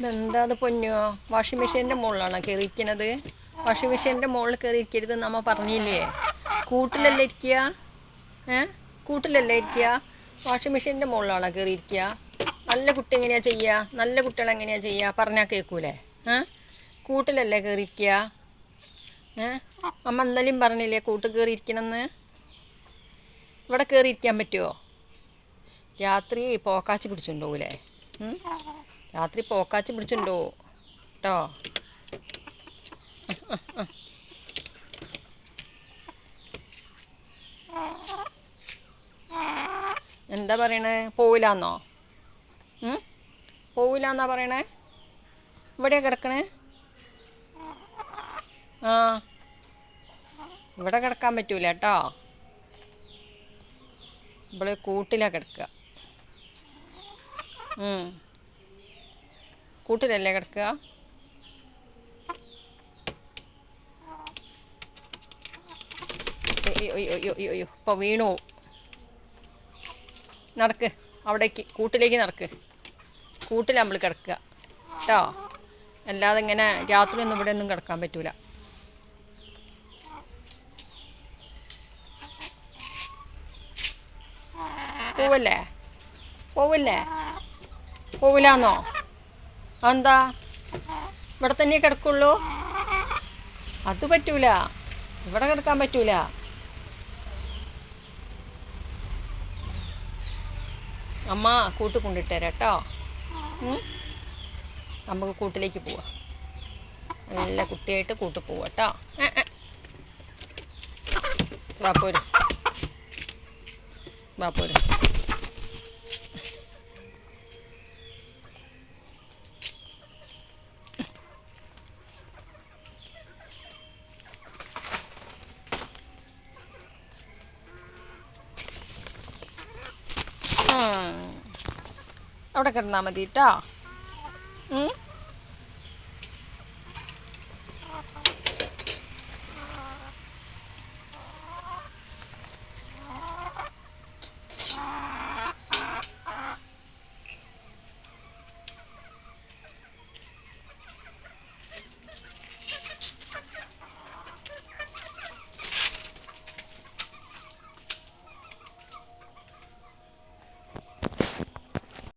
ഇതെന്താ അത് പൊന്നോ? വാഷിംഗ് മെഷീന്റെ മുകളിലാണോ കയറിയിരിക്കണത് വാഷിംഗ് മെഷീന്റെ മുകളിൽ കയറിയിരിക്കരുത് നമ്മ പറഞ്ഞില്ലേ? കൂട്ടിലല്ലേ ഇരിക്കുക? ഏ? കൂട്ടിലല്ലേ ഇരിക്കുക? വാഷിംഗ് മെഷീന്റെ മുകളിലാണോ കയറിയിരിക്കുക നല്ല കുട്ടി എങ്ങനെയാ ചെയ്യുക? നല്ല കുട്ടികൾ എങ്ങനെയാ ചെയ്യുക? പറഞ്ഞാൽ കേൾക്കൂലേ? ഏ? കൂട്ടിലല്ലേ കയറിയിരിക്കുക ഏ? അമ്മ എന്തായാലും പറഞ്ഞില്ലേ കൂട്ടിൽ കയറിയിരിക്കണമെന്ന് ഇവിടെ കയറിയിരിക്കാൻ പറ്റുമോ രാത്രി പോക്കാച്ചി പിടിച്ചുണ്ടോകൂലേ രാത്രി പോക്കാച്ചി പിടിച്ചുണ്ടോ? കേട്ടോ എന്താ പറയണേ? പോവില്ലാന്നോ? പോവില്ലാന്നാ പറയണേ? ഇവിടെയാ കിടക്കണേ? ആ. ഇവിടെ കിടക്കാൻ പറ്റൂല കേട്ടോ ഇവിടെ കൂട്ടിലാ കിടക്കുക. കൂട്ടിലല്ലേ കിടക്കുക? ഇപ്പോൾ വീണു. നടക്ക് അവിടേക്ക് കൂട്ടിലേക്ക് നടക്ക്. കൂട്ടിൽ നമ്മൾ കിടക്കുക. കേട്ടോ അല്ലാതെ ഇങ്ങനെ രാത്രി ഒന്നും ഇവിടെ ഒന്നും കിടക്കാൻ പറ്റൂല. പോവല്ലേ? പോവില്ലേ? പോവില്ലാന്നോ? എന്താ ഇവിടെ തന്നെ കിടക്കുള്ളൂ? അത് പറ്റൂല. ഇവിടെ കിടക്കാൻ പറ്റൂല. അമ്മ കൂട്ട് കൊണ്ടിട്ടേരാ കേട്ടോ. നമുക്ക് കൂട്ടിലേക്ക് പോവാം. നല്ല കുട്ടിയായിട്ട് കൂട്ട് പോവാം കേട്ടോ. ഏ, ഏ. അവിടെ കിടന്നാൽ മതി കേട്ടോ